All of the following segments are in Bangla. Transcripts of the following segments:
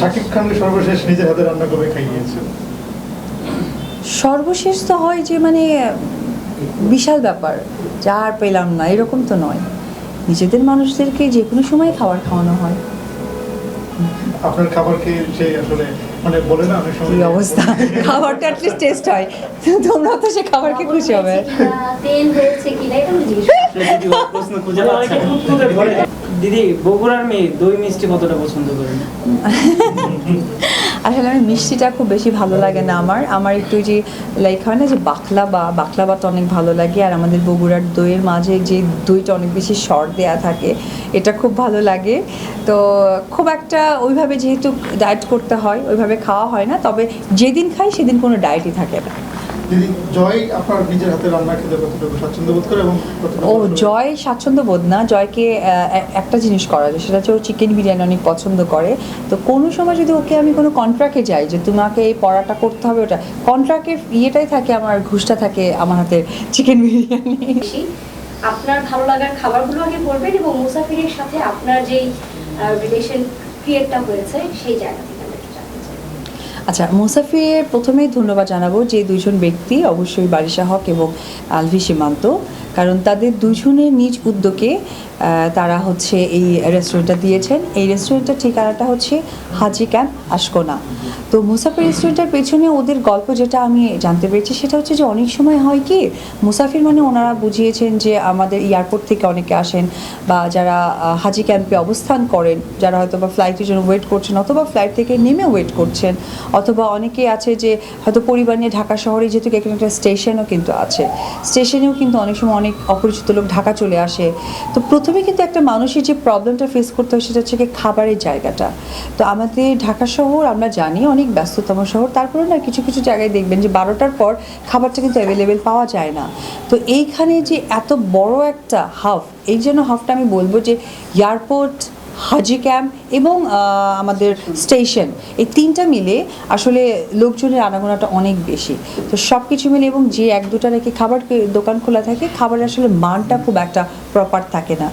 শাকিব খানকে সর্বশেষ নিজের হাতে রান্না করে খাইয়েছে সর্বশেষ তো হয় যে মানে বিশাল ব্যাপার যা আর পেলাম না এরকম তো নয়। নিজেদের মানুষদেরকে যে কোনো সময় খাবার খাওয়ানো হয়। আপনার খাবারকে সে আসলে মানে বলে না অনেক সময় অবস্থা? খাবারটা অ্যাটলিস্ট টেস্ট হয়। তোমরা তো সে খাবারকে খুশি হবে। তেল হয়েছে কিনা এটা জিজ্ঞেস প্রশ্ন খুঁজে পাচ্ছে না। দিদি বগুড়ার মেয়ে দই মিষ্টি কতটা পছন্দ করেন আসলে আমি মিষ্টিটা খুব বেশি ভালো লাগে না আমার। আমার একটু যে লাইক হয় না যে বাকলাবা বাকলাবাটা অনেক ভালো লাগে। আর আমাদের বগুড়ার দইয়ের মাঝে যে দইটা অনেক বেশি শর দেয়া থাকে এটা খুব ভালো লাগে। তো খুব একটা ওইভাবে যেহেতু ডায়েট করতে হয় ওইভাবে খাওয়া হয় না। তবে যেদিন খাই সেদিন কোনো ডায়েটই থাকে না। দিদি জয় আপনার নিজের হাতে রান্না খেতে কতটুকু স্বাচ্ছন্দ্য বোধ করে এবং ও জয় স্বাচ্ছন্দ্য বোধ না জয়কে একটা জিনিস করা যায় সেটা হচ্ছে ও চিকেন বিরিয়ানি অনেক পছন্দ করে। তো কোনো সময় যদি ওকে আমি কোনো কন্ট্রাক্টে যাই যে তোমাকে এই পড়াটা করতে হবে ওটা কন্ট্রাক্টের ইয়েটাই থাকে আমার ঘুষটা থাকে আমার হাতে চিকেন বিরিয়ানি। আপনার ভালো লাগার খাবারগুলো আগে বলবেন এবং মুসাফিরের সাথে আপনার যেই রিলেশন ক্রিয়েটটা হয়েছে সেই জায়গা থেকে আমরা একটু জানতে চাই আচ্ছা মুসাফির প্রথমেই ধন্যবাদ জানাব যে দুজন ব্যক্তি অবশ্যই বারিশা হক এবং আলভি সীমান্ত। কারণ তাদের দুজনের নিজ উদ্যোগে তারা হচ্ছে এই রেস্টুরেন্টটা দিয়েছেন। এই রেস্টুরেন্টটার ঠিকানাটা হচ্ছে হাজি ক্যাম্প আশকোনা। তো মুসাফির রেস্টুরেন্টের পেছনে ওদের গল্প যেটা আমি জানতে পেরেছি, সেটা হচ্ছে যে অনেক সময় হয় কি, মুসাফির মানে ওনারা বুঝিয়েছেন যে আমাদের এয়ারপোর্ট থেকে অনেকে আসেন বা যারা হাজি ক্যাম্পে অবস্থান করেন, যারা হয়তো বা ফ্লাইটের জন্য ওয়েট করছেন অথবা ফ্লাইট থেকে নেমে ওয়েট করছেন, অথবা অনেকে আছে যে হয়তো পরিবার নিয়ে ঢাকা শহরে যেহেতু এখানে একটা স্টেশনও কিন্তু আছে। স্টেশনেও কিন্তু অনেক সময় অনেক অপরিচিত লোক ঢাকা চলে আসে। তো প্রথমে কিন্তু একটা মানুষের যে প্রবলেমটা ফেস করতে হয় সেটা হচ্ছে খাবারের জায়গাটা। তো আমাদের ঢাকা শহর আমরা জানি অনেক ব্যস্ততম শহর তারপরে না কিছু কিছু জায়গায় দেখবেন যে বারোটার পর খাবারটা কিন্তু অ্যাভেলেবেল পাওয়া যায় না। তো এইখানে যে এত বড় একটা হাফ এই জন্য হাফটা আমি বলব যে এয়ারপোর্ট হাজি ক্যাম্প এবং আমাদের স্টেশন। এই তিনটা মিলে আসলে লোকজনের আনাগোনাটা অনেক বেশি। তো সব কিছু মিলে এবং যে এক দুটা রেখে খাবার দোকান খোলা থাকে, খাবারের আসলে মানটা খুব একটা প্রপার থাকে না।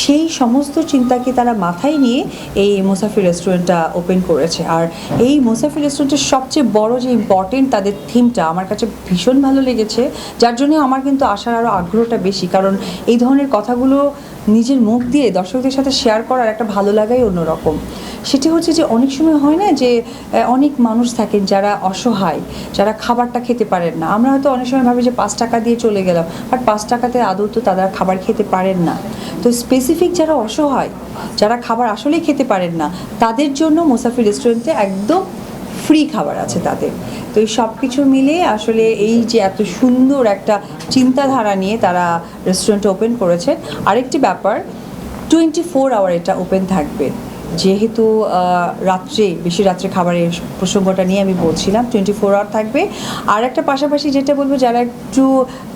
সেই সমস্ত চিন্তাকে তারা মাথায় নিয়ে এই মুসাফির রেস্টুরেন্টটা ওপেন করেছে। আর এই মুসাফির রেস্টুরেন্টের সবচেয়ে বড় যে ইম্পর্টেন্ট তাদের থিমটা আমার কাছে ভীষণ ভালো লেগেছে। যার জন্য আমার কিন্তু আসার আরও আগ্রহটা বেশি। কারণ এই ধরনের কথাগুলো নিজের মুখ দিয়ে দর্শকদের সাথে শেয়ার করার একটা ভালো লাগাই অন্যরকম। সেটি হচ্ছে যে অনেক সময় হয় না যে অনেক মানুষ থাকেন যারা অসহায়, যারা খাবারটা খেতে পারেন না। আমরা হয়তো অনেক সময় ভাবি যে পাঁচ টাকা দিয়ে চলে গেলাম বাট পাঁচ টাকাতে আদৌ তো তারা খাবার খেতে পারেন না। তো স্পেসিফিক যারা অসহায়, যারা খাবার আসলেই খেতে পারেন না, তাদের জন্য মুসাফির রেস্টুরেন্টে একদম ফ্রি খাবার আছে তাদের। তো এই সব কিছু মিলে আসলে এই যে এত সুন্দর একটা চিন্তাধারা নিয়ে তারা রেস্টুরেন্ট ওপেন করেছেন আরেকটি ব্যাপার টোয়েন্টি ফোর আওয়ার এটা ওপেন থাকবে। যেহেতু রাত্রে, বেশি রাত্রে খাবারের প্রসঙ্গটা নিয়ে আমি বলছিলাম টোয়েন্টি ফোর আওয়ার থাকবে। আর একটা পাশাপাশি যেটা বলব, যারা একটু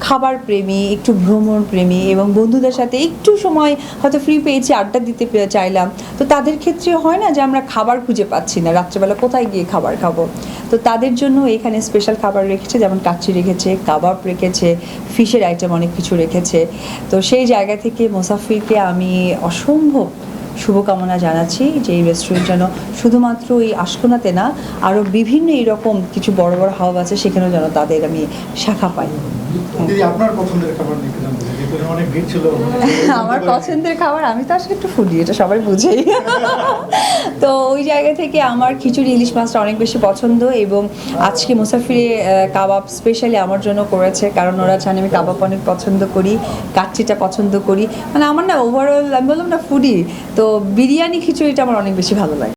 খাবার প্রেমী, একটু ভ্রমণ প্রেমী এবং বন্ধুদের সাথে একটু সময় হয়তো ফ্রি পেয়েছি, আড্ডা দিতে চাইলাম, তো তাদের ক্ষেত্রে হয় না যে আমরা খাবার খুঁজে পাচ্ছি না, রাত্রেবেলা কোথায় গিয়ে খাবার খাব? তো তাদের জন্য এখানে স্পেশাল খাবার রেখেছে, যেমন কাচ্চি রেখেছে, কাবাব রেখেছে ফিশের আইটেম অনেক কিছু রেখেছে। তো সেই জায়গা থেকে মুসাফিরকে আমি অসম্ভব শুভকামনা জানাচ্ছি যে এই রেস্টুরেন্ট যেন শুধুমাত্র এই আশকোনাতে না আরও বিভিন্ন এরকম কিছু বড় বড় হাব আছে সেখানেও যেন তাদের আমি শাখা পাই। আপনার পছন্দের খাবার আমার পছন্দের খাবার আমি তো আসলে একটু ফুডি এটা সবাই বুঝেই। তো থেকে আমার খিচুড়ি ইলিশ মাছটা অনেক বেশি পছন্দ এবং আজকে মুসাফিরে কাবাব স্পেশালি আমার জন্য করেছে, কারণ ওরা জানে আমি কাবাব অনেক পছন্দ করি, কাচ্চিটা পছন্দ করি। মানে আমার না ওভারঅল আমি বললাম না ফুডি তো বিরিয়ানি খিচুড়িটা আমার অনেক বেশি ভালো লাগে।